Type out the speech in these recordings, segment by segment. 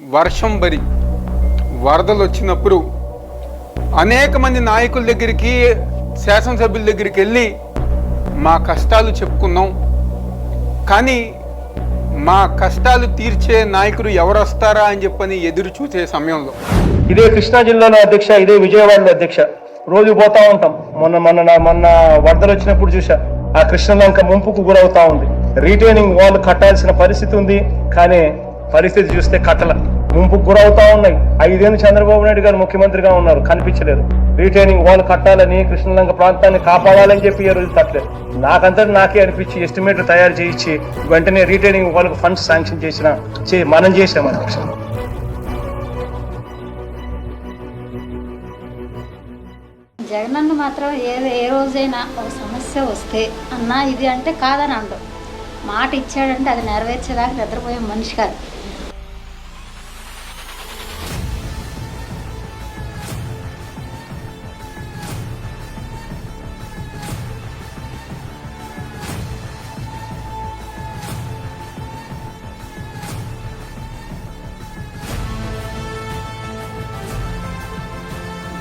వర్షం బరి వరదలు వచ్చినప్పుడు అనేక మంది నాయకుల దగ్గరికి శాసనసభ్యుల దగ్గరికి వెళ్ళి మా కష్టాలు చెప్పుకున్నాం. కానీ మా కష్టాలు తీర్చే నాయకుడు ఎవరు వస్తారా అని చెప్పని ఎదురు చూసే సమయంలో. ఇదే కృష్ణా జిల్లాలో అధ్యక్ష ఇదే విజయవాడలో అధ్యక్ష. రోజు పోతా ఉంటాం. మొన్న మొన్న మొన్న వరదలు వచ్చినప్పుడు చూసా ఆ కృష్ణలంక ముంపుకు గురవుతా ఉంది. రీటైనింగ్ వాళ్ళు కట్టాల్సిన పరిస్థితి ఉంది. కానీ పరిస్థితి చూస్తే కట్టల ముంపు గురవుతా ఉన్నాయి. ఐదేళ్ళు చంద్రబాబు నాయుడు గారు ముఖ్యమంత్రిగా ఉన్నారు. కనిపించలేదు. రీటైనింగ్ వాల్ కట్టాలని కృష్ణలంక ప్రాంతాన్ని కాపాడాలని చెప్పి ఈ రోజు తట్టలేదు నాకంతటి నాకే అనిపించి ఎస్టిమేట్లు తయారు చేయించి వెంటనే రీటైనింగ్ వాళ్ళకి ఫండ్స్ శాంక్షన్ చేసిన చే- మనం చేసాం అధ్యక్ష జగనన్న మాత్రం ఏ ఏ రోజైనా ఒక సమస్య వస్తే అన్నా ఇది అంటే కాదని అండు మాట ఇచ్చాడంటే అది నెరవేర్చేదాకా నిద్రపోయే మనిషి కాదు.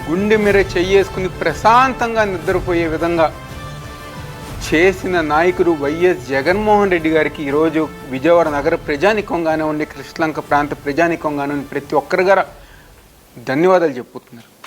గుండె మీద చెయ్యేసుకుని ప్రశాంతంగా నిద్రపోయే విధంగా చేసిన నాయకుడు వైఎస్ జగన్మోహన్ రెడ్డి గారికి ఈరోజు విజయవాడ నగర ప్రజానికంగానే ఉండి కృష్ణలంక ప్రాంత ప్రజానికంగానే ఉండి ప్రతి ఒక్కరి గారు ధన్యవాదాలు చెప్పుతున్నారు